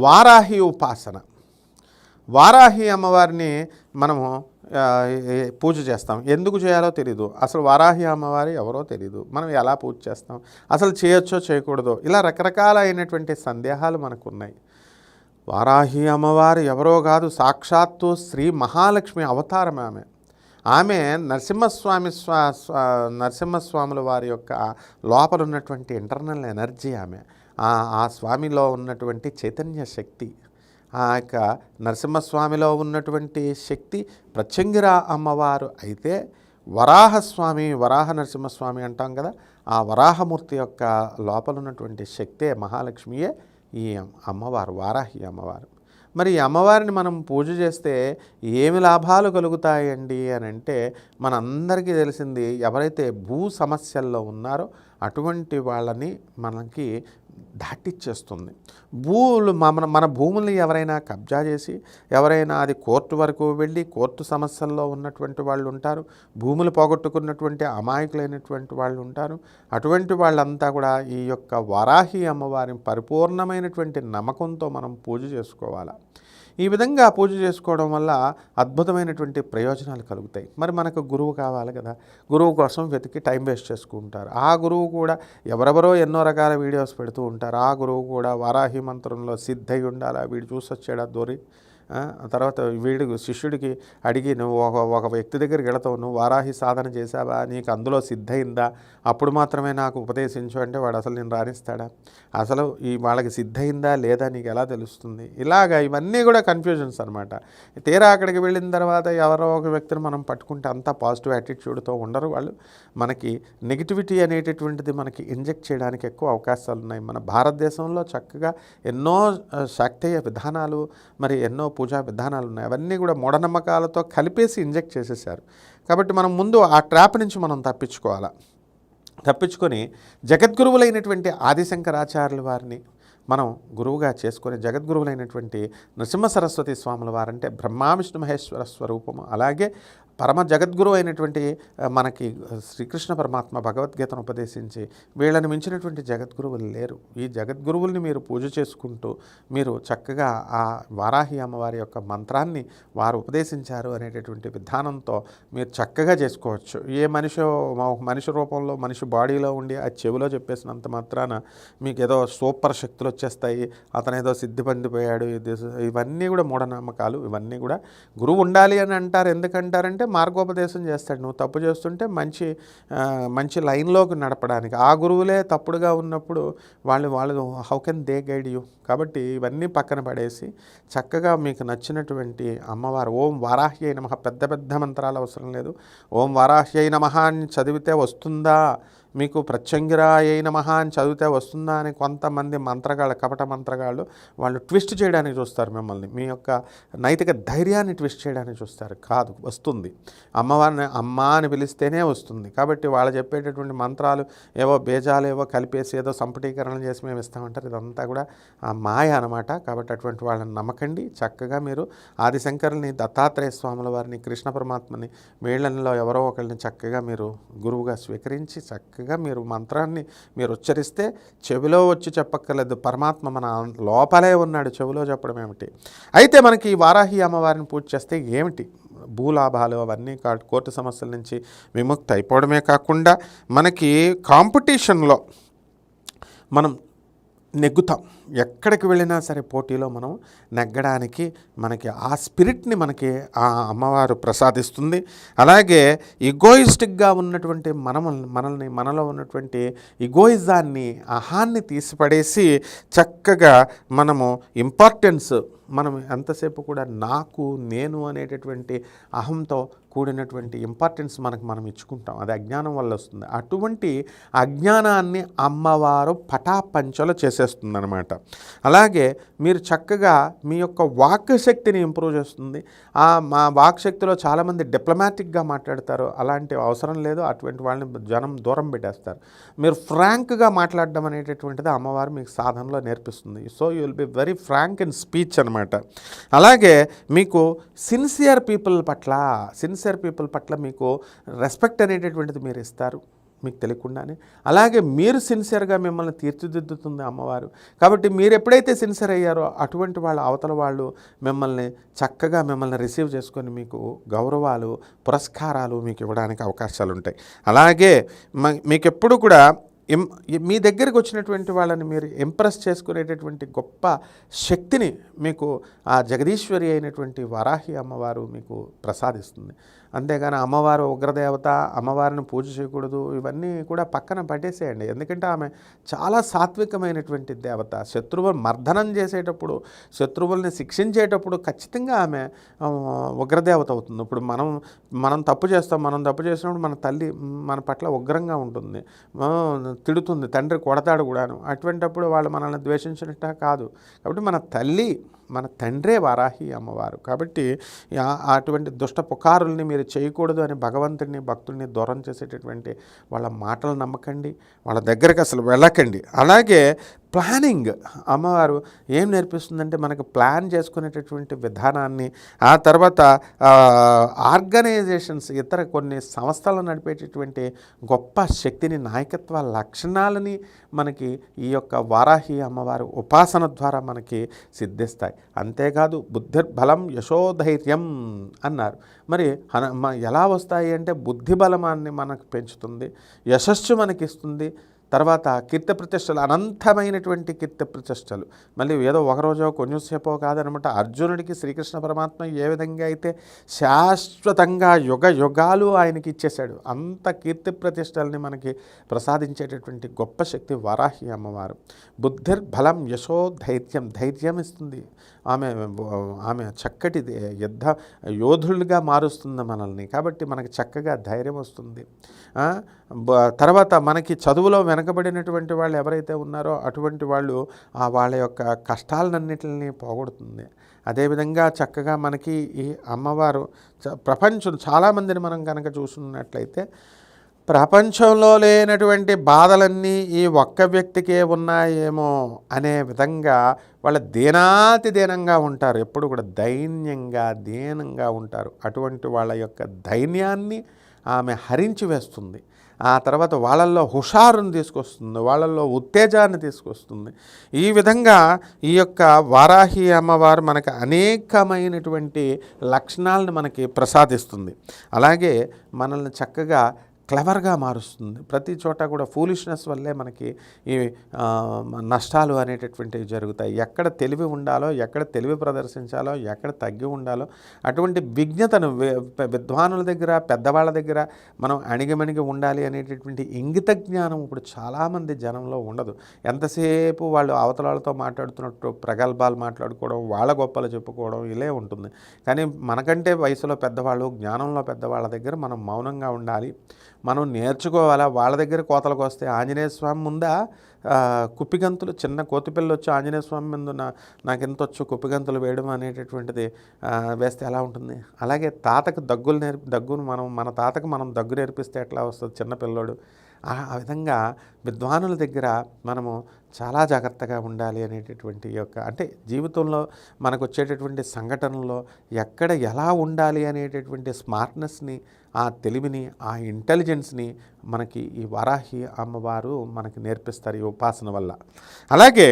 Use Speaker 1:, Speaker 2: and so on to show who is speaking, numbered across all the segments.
Speaker 1: వారాహి ఉపాసన. వారాహి అమ్మవారిని మనము పూజ చేస్తాం. ఎందుకు చేయాలో తెలీదు. అసలు వారాహి అమ్మవారి ఎవరో తెలీదు. మనం ఎలా పూజ చేస్తాం? అసలు చేయొచ్చో చేయకూడదో? ఇలా రకరకాలైనటువంటి సందేహాలు మనకు ఉన్నాయి వారాహి అమ్మవారు ఎవరో కాదు సాక్షాత్తు శ్రీ మహాలక్ష్మి అవతారం ఆమె. ఆమె నరసింహస్వామి స్వా స్వా- నరసింహస్వాముల వారి యొక్క లోపల ఉన్నటువంటి ఇంటర్నల్ ఎనర్జీ ఆమె. ఆ స్వామిలో ఉన్నటువంటి చైతన్య శక్తి ఆ యొక్క నరసింహస్వామిలో ఉన్నటువంటి శక్తి ప్రత్యంగిరా అమ్మవారు అయితే వరాహస్వామి వరాహ నరసింహస్వామి అంటాం కదా ఆ వరాహమూర్తి యొక్క లోపల ఉన్నటువంటి శక్తే మహాలక్ష్మియే ఈ అమ్మవారు వారాహి అమ్మవారు. మరి ఈ అమ్మవారిని మనం పూజ చేస్తే ఏమి లాభాలు కలుగుతాయండి అని అంటే మనందరికీ తెలిసింది ఎవరైతే భూ సమస్యల్లో ఉన్నారో అటువంటి వాళ్ళని మనకి దాటిచ్చేస్తుంది. భూములు మన మన భూముల్ని ఎవరైనా కబ్జా చేసి ఎవరైనా అది కోర్టు వరకు వెళ్ళి కోర్టు సమస్యల్లో ఉన్నటువంటి వాళ్ళు ఉంటారు భూములు పోగొట్టుకున్నటువంటి అమాయకులైనటువంటి వాళ్ళు ఉంటారు అటువంటి వాళ్ళంతా కూడా ఈ యొక్క వరాహి అమ్మవారి పరిపూర్ణమైనటువంటి నమ్మకంతో మనం పూజ చేసుకోవాలి? ఈ విధంగా పూజ చేసుకోవడం వల్ల అద్భుతమైనటువంటి ప్రయోజనాలు కలుగుతాయి. మరి మనకు గురువు కావాలి కదా. గురువు కోసం వెతికి టైం వేస్ట్ చేసుకుంటారు. ఆ గురువు కూడా ఎవరెవరో ఎన్నో రకాల వీడియోస్ పెడుతూ ఉంటారు. ఆ గురువు కూడా వారాహి మంత్రంలో సిద్ధై ఉండాలా వీడు చూసొచ్చాడా దొరి తర్వాత వీడు శిష్యుడికి అడిగి నువ్వు ఒక ఒక వ్యక్తి దగ్గరికి వెళతావు నువ్వు వారాహి సాధన చేసావా నీకు అందులో సిద్ధయిందా? అప్పుడు మాత్రమే నాకు ఉపదేశించు అంటే వాడు అసలు నేను రాణిస్తాడా? అసలు ఈ వాళ్ళకి సిద్ధయిందా లేదా నీకు ఎలా తెలుస్తుంది? ఇలాగా ఇవన్నీ కూడా కన్ఫ్యూజన్స్ అనమాట తీరా అక్కడికి వెళ్ళిన తర్వాత ఎవరో ఒక వ్యక్తిని మనం పట్టుకుంటే అంతా పాజిటివ్ యాటిట్యూడ్తో ఉండరు వాళ్ళు. మనకి నెగిటివిటీ అనేటటువంటిది మనకి ఇంజెక్ట్ చేయడానికి ఎక్కువ అవకాశాలు ఉన్నాయి మన భారతదేశంలో చక్కగా ఎన్నో ఆ, విధానాలు మరి ఎన్నో పూజా విధానాలు ఉన్నాయి. అవన్నీ కూడా మూఢనమ్మకాలతో కలిపేసి ఇంజెక్ట్ చేసేసారు కాబట్టి మనం ముందు ఆ ట్రాప్ నుంచి మనం తప్పించుకోవాలా? తప్పించుకొని జగద్గురువులైనటువంటి ఆదిశంకరాచార్యుల వారిని మనం గురువుగా చేసుకొని జగద్గురువులైనటువంటి నృసింహ సరస్వతి స్వాముల వారంటే బ్రహ్మా విష్ణు మహేశ్వర స్వరూపము. అలాగే పరమ జగద్గురు అయినటువంటి మనకి శ్రీకృష్ణ పరమాత్మ భగవద్గీతను ఉపదేశించి వీళ్ళని మించినటువంటి జగద్గురువులు లేరు. ఈ జగద్గురువుల్ని మీరు పూజ చేసుకుంటూ మీరు చక్కగా ఆ వారాహి అమ్మవారి యొక్క మంత్రాన్ని వారు ఉపదేశించారు అనేటటువంటి విధానంతో మీరు చక్కగా చేసుకోవచ్చు. ఏ మనిషి మనిషి రూపంలో మనిషి బాడీలో ఉండి ఆ చెవిలో చెప్పేసినంత మాత్రాన మీకు ఏదో సూపర్ శక్తులు వచ్చేస్తాయి అతను ఏదో సిద్ధి పొందిపోయాడు ఇవన్నీ కూడా మూఢనమ్మకాలు ఇవన్నీ కూడా గురువు ఉండాలి అని అంటారు. ఎందుకంటారంటే మార్గోపదేశం చేస్తాడు. నువ్వు తప్పు చేస్తుంటే మంచి మంచి లైన్లోకి నడపడానికి. ఆ గురువులే తప్పుడుగా ఉన్నప్పుడు వాళ్ళు వాళ్ళు how can they guide you కాబట్టి ఇవన్నీ పక్కన పడేసి చక్కగా మీకు నచ్చినటువంటి అమ్మవారు ఓం వారాహ్యై నమ. మహా పెద్ద పెద్ద మంత్రాలు అవసరం లేదు. ఓం వారాహ్యై నమ మహా అని చదివితే వస్తుందా? మీకు ప్రత్యంగిరాయ నమ అని చదివితే వస్తుందా అని కొంతమంది మంత్రగాళ్ళు కపట మంత్రగాళ్ళు వాళ్ళు ట్విస్ట్ చేయడానికి చూస్తారు మిమ్మల్ని. మీ యొక్క నైతిక ధైర్యాన్ని ట్విస్ట్ చేయడానికి చూస్తారు. కాదు వస్తుంది. అమ్మవారిని అమ్మ అని పిలిస్తేనే వస్తుంది. కాబట్టి వాళ్ళు చెప్పేటటువంటి మంత్రాలు ఏవో బేజాలు ఏవో కలిపేసి ఏదో సంపుటీకరణ చేసి మేము ఇస్తామంటారు. ఇదంతా కూడా ఆ మాయ అనమాట కాబట్టి అటువంటి వాళ్ళని నమ్మకండి. చక్కగా మీరు ఆదిశంకరుని దత్తాత్రేయ స్వాముల వారిని కృష్ణ పరమాత్మని వీళ్ళలో ఎవరో ఒకరిని చక్కగా మీరు గురువుగా స్వీకరించి చక్కగా మీరు మంత్రాన్ని మీరు ఉచ్చరిస్తే చెవిలో వచ్చి చెప్పక్కర్లేదు. పరమాత్మ మన లోపలే ఉన్నాడు. చెవిలో చెప్పడం ఏమిటి? అయితే మనకి ఈ వారాహి అమ్మవారిని పూజ చేస్తే ఏమిటి? భూలాభాలు అవన్నీ కోర్టు సమస్యల నుంచి విముక్తి అయిపోవడమే కాకుండా మనకి కాంపిటీషన్లో మనం నెగ్గుతాం. ఎక్కడికి వెళ్ళినా సరే పోటీలో మనం నెగ్గడానికి మనకి ఆ స్పిరిట్ని మనకి ఆ అమ్మవారు ప్రసాదిస్తుంది. అలాగే ఇగోయిస్టిక్గా ఉన్నటువంటి మనము మనల్ని మనలో ఉన్నటువంటి ఇగోయిజాన్ని అహాన్ని తీసిపడేసి చక్కగా మనము ఇంపార్టెన్స్ మనం ఎంతసేపు కూడా నాకు నేను అనేటటువంటి అహంతో కూడినటువంటి ఇంపార్టెన్స్ మనకు మనం ఇచ్చుకుంటాం. అది అజ్ఞానం వల్ల వస్తుంది. అటువంటి అజ్ఞానాన్ని అమ్మవారు పటాపంచలు చేసేస్తుంది అనమాట అలాగే మీరు చక్కగా మీ యొక్క వాక్ శక్తిని ఇంప్రూవ్ చేస్తుంది. ఆ మా వాక్ శక్తిలో చాలామంది డిప్లొమాటిక్గా మాట్లాడతారు. అలాంటి అవసరం లేదు. అటువంటి వాళ్ళని జనం దూరం పెట్టేస్తారు. మీరు ఫ్రాంక్గా మాట్లాడడం అనేటటువంటిది అమ్మవారు మీకు సాధనలో నేర్పిస్తుంది. So you will be very frank in speech అనమాట అలాగే మీకు సిన్సియర్ పీపుల్ పట్ల సిన్సియర్ పీపుల్ పట్ల మీకు రెస్పెక్ట్ అనేటటువంటిది మీరు ఇస్తారు మీకు తెలియకుండానే. అలాగే మీరు సిన్సియర్గా మిమ్మల్ని తీర్చిదిద్దుతుంది అమ్మవారు. కాబట్టి మీరు ఎప్పుడైతే సిన్సియర్ అయ్యారో అటువంటి వాళ్ళ అవతల వాళ్ళు మిమ్మల్ని చక్కగా మిమ్మల్ని రిసీవ్ చేసుకొని మీకు గౌరవాలు పురస్కారాలు మీకు ఇవ్వడానికి అవకాశాలు ఉంటాయి అలాగే మ- మీకు ఎప్పుడు కూడా ఎం మీ దగ్గరికి వచ్చినటువంటి వాళ్ళని మీరు ఇంప్రెస్ చేసుకునేటటువంటి గొప్ప శక్తిని మీకు ఆ జగదీశ్వరి అయినటువంటి వరాహి అమ్మవారు మీకు ప్రసాదిస్తుంది. అంతేగాని అమ్మవారు ఉగ్రదేవత అమ్మవారిని పూజ చేయకూడదు ఇవన్నీ కూడా పక్కన పట్టేసేయండి ఎందుకంటే ఆమె చాలా సాత్వికమైనటువంటి దేవత. శత్రువులు మర్దనం చేసేటప్పుడు శత్రువుల్ని శిక్షించేటప్పుడు ఖచ్చితంగా ఆమె ఉగ్రదేవత అవుతుంది. ఇప్పుడు మనం మనం తప్పు చేస్తాం మనం తప్పు చేసినప్పుడు మన తల్లి మన పట్ల ఉగ్రంగా ఉంటుంది. తిడుతుంది తండ్రి కొడతాడు కూడాను. అటువంటప్పుడు వాళ్ళు మనల్ని ద్వేషించినట్ట కాదు. కాబట్టి మన తల్లి మన తండ్రే వారాహి అమ్మవారు. కాబట్టి అటువంటి దుష్ట పుకారుల్ని మీరు చేయకూడదు అని భగవంతుడిని భక్తుడిని దూరం చేసేటటువంటి వాళ్ళ మాటలు నమ్మకండి వాళ్ళ దగ్గరకు అసలు వెళ్ళకండి. అలాగే ప్లానింగ్. అమ్మవారు ఏం నేర్పిస్తుందంటే మనకు ప్లాన్ చేసుకునేటటువంటి విధానాన్ని ఆ తర్వాత ఆర్గనైజేషన్స్ ఇతర కొన్ని సంస్థలు నడిపేటటువంటి గొప్ప శక్తిని నాయకత్వ లక్షణాలని మనకి ఈ యొక్క వారాహి అమ్మవారు ఉపాసన ద్వారా మనకి సిద్ధిస్తాయి. అంతేకాదు బుద్ధిర్బలం యశోధైర్యం అన్నారు. మరి ఎలా వస్తాయి అంటే బుద్ధి బలమాన్ని మనకు పెంచుతుంది యశస్సు మనకిస్తుంది తర్వాత కీర్తి ప్రతిష్టలు అనంతమైనటువంటి కీర్తి ప్రతిష్టలు. మళ్ళీ ఏదో ఒక కొంచెంసేపో కొంచెం సేపో కాదనమాట. అర్జునుడికి శ్రీకృష్ణ పరమాత్మ ఏ విధంగా అయితే శాశ్వతంగా యుగ యుగాలు ఆయనకి ఇచ్చేశాడు అంత కీర్తి ప్రతిష్టల్ని మనకి ప్రసాదించేటటువంటి గొప్ప శక్తి వరాహి అమ్మవారు. బుద్ధిర్ బలం యశో ధైర్యం ధైర్యం ఇస్తుంది. ఆమె ఆమె చక్కటి యుద్ధ యోధులుగా మారుస్తుంది మనల్ని. కాబట్టి మనకి చక్కగా ధైర్యం వస్తుంది. తర్వాత మనకి చదువులో వెనకబడినటువంటి వాళ్ళు ఎవరైతే ఉన్నారో అటువంటి వాళ్ళు ఆ వాళ్ళ యొక్క కష్టాలన్నింటిని పోగొడుతుంది. అదేవిధంగా చక్కగా మనకి ఈ అమ్మవారు చ- ప్రపంచం చాలామందిని మనం కనుక చూసుకున్నట్లయితే ప్రపంచంలో లేనటువంటి బాధలన్నీ ఈ ఒక్క వ్యక్తికే ఉన్నాయేమో అనే విధంగా వాళ్ళ దీనాతి దీనంగా ఉంటారు. ఎప్పుడు కూడా దైన్యంగా దీనంగా ఉంటారు. అటువంటి వాళ్ళ యొక్క దైన్యాన్ని ఆమె హరించి వేస్తుంది. ఆ తర్వాత వాళ్ళల్లో హుషారుని తీసుకొస్తుంది. వాళ్ళల్లో ఉత్తేజాన్ని తీసుకొస్తుంది. ఈ విధంగా ఈ యొక్క వారాహి అమ్మవారు మనకు అనేకమైనటువంటి లక్షణాలను మనకి ప్రసాదిస్తుంది. అలాగే మనల్ని చక్కగా క్లవర్గా మారుస్తుంది. ప్రతి చోట కూడా ఫూలిష్నెస్ వల్లే మనకి ఈ నష్టాలు అనేటటువంటివి జరుగుతాయి. ఎక్కడ తెలివి ఉండాలో ఎక్కడ తెలివి ప్రదర్శించాలో ఎక్కడ తగ్గి ఉండాలో అటువంటి విజ్ఞతను విద్వానుల దగ్గర పెద్దవాళ్ళ దగ్గర మనం అణిగిమణిగి ఉండాలి అనేటటువంటి ఇంగిత జ్ఞానం ఇప్పుడు చాలామంది జనంలో ఉండదు. ఎంతసేపు వాళ్ళు అవతల వాళ్ళతో మాట్లాడుతున్నట్టు ప్రగల్భాలు మాట్లాడుకోవడం వాళ్ళ గొప్పలు చెప్పుకోవడం ఇలే ఉంటుంది. కానీ మనకంటే వయసులో పెద్దవాళ్ళు జ్ఞానంలో పెద్దవాళ్ళ దగ్గర మనం మౌనంగా ఉండాలి. మనం నేర్చుకోవాలా? వాళ్ళ దగ్గర కోతలకు వస్తే ఆంజనేయ స్వామి ముందా కుప్పిగంతులు చిన్న కోతిపిల్లలు వచ్చి ఆంజనేయ స్వామి ముందు నాకు ఎంత వచ్చు కుప్పిగంతులు వేయడం అనేటటువంటిది వేస్తే ఎలా ఉంటుంది? అలాగే తాతకు దగ్గులు నేర్పి దగ్గును మనం మన తాతకు మనం దగ్గు నేర్పిస్తే ఎట్లా వస్తుంది చిన్న పిల్లోడు? ఆ విధంగా విద్వానుల దగ్గర మనము చాలా జాగ్రత్తగా ఉండాలి అనేటటువంటి యొక్క అంటే జీవితంలో మనకు వచ్చేటటువంటి సంఘటనలో ఎక్కడ ఎలా ఉండాలి అనేటటువంటి స్మార్ట్నెస్ని ఆ తెలివిని ఆ ఇంటెలిజెన్స్ని మనకి ఈ వరాహి అమ్మవారు మనకి నేర్పిస్తారు ఈ ఉపాసన వల్ల. అలాగే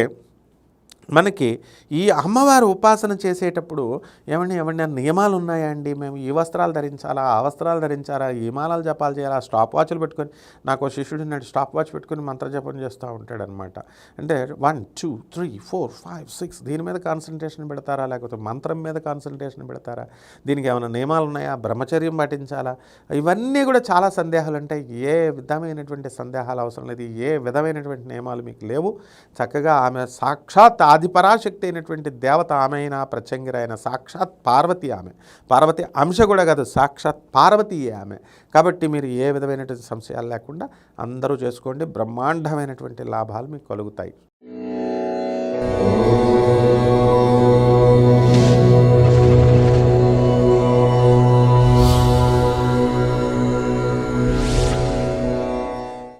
Speaker 1: మనకి ఈ అమ్మవారు ఉపాసన చేసేటప్పుడు ఏమండి ఏమన్నా నియమాలు ఉన్నాయా అండి? మేము ఈ వస్త్రాలు ధరించాలా ఆ వస్త్రాలు ధరించాలా ఈ మాలాలు జపాలు చేయాలా స్టాప్ వాచ్లు పెట్టుకొని నాకు శిష్యుడు ఉన్నాడు స్టాప్ వాచ్ పెట్టుకొని మంత్రజపం చేస్తూ ఉంటాడు అనమాట అంటే one two three four five six దీని మీద కాన్సన్ట్రేషన్ పెడతారా? లేకపోతే మంత్రం మీద కాన్సన్ట్రేషన్ పెడతారా? దీనికి ఏమైనా నియమాలు ఉన్నాయా? బ్రహ్మచర్యం పాటించాలా? ఇవన్నీ కూడా చాలా సందేహాలు ఉంటాయి ఏ విధమైనటువంటి సందేహాలు అవసరం లేదు. ఏ విధమైనటువంటి నియమాలు మీకు లేవు. చక్కగా ఆమె సాక్షాత్ ఆదిపరాశక్తి అయినటువంటి దేవత ఆమె అయినా ప్రత్యంగిరైన సాక్షాత్ పార్వతి ఆమె. పార్వతి అంశ కూడా కాదు సాక్షాత్ పార్వతీయే ఆమె. కాబట్టి మీరు ఏ విధమైనటువంటి సంశయాలు లేకుండా అందరూ చేసుకోండి. బ్రహ్మాండమైనటువంటి లాభాలు మీకు కలుగుతాయి.